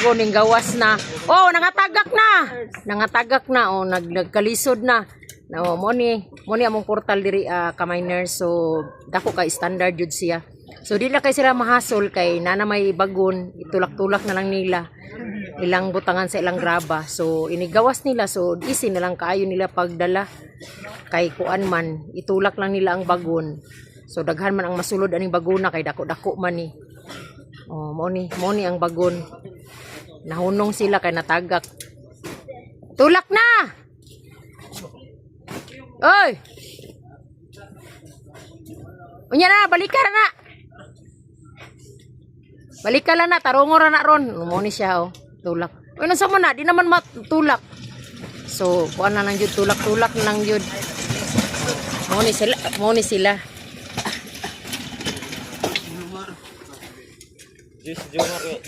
bago ning gawas na. Oh, nangatagak na. Nangatagak na oh, nag nagkalisod na. No, mo ni mo ni among portal diri ah, ka miners so dako ka standard jud siya. So di na kay sila mahasol kay nana may bagon, itulak-tulak na lang nila. Ilang butangan sa ilang graba. So inigawas nila so easy na lang kaayo nila pagdala kay kuan man itulak lang nila ang bagon. So daghan man ang masulod aning bagona kay dako-dako man ni. Oh, mo ni, mo ni ang bagon. Nahunong sila kay natagak. Tulak na! Oy! Unya na, balik ka na! Balik ka na, tarungo ra na ron. Mo ni siya, oh. Tulak. Uy, nasa man na, di naman matulak. So, kuan na lang yun, tulak-tulak na lang yun. Mo ni sila, mo ni sila. Junior eh.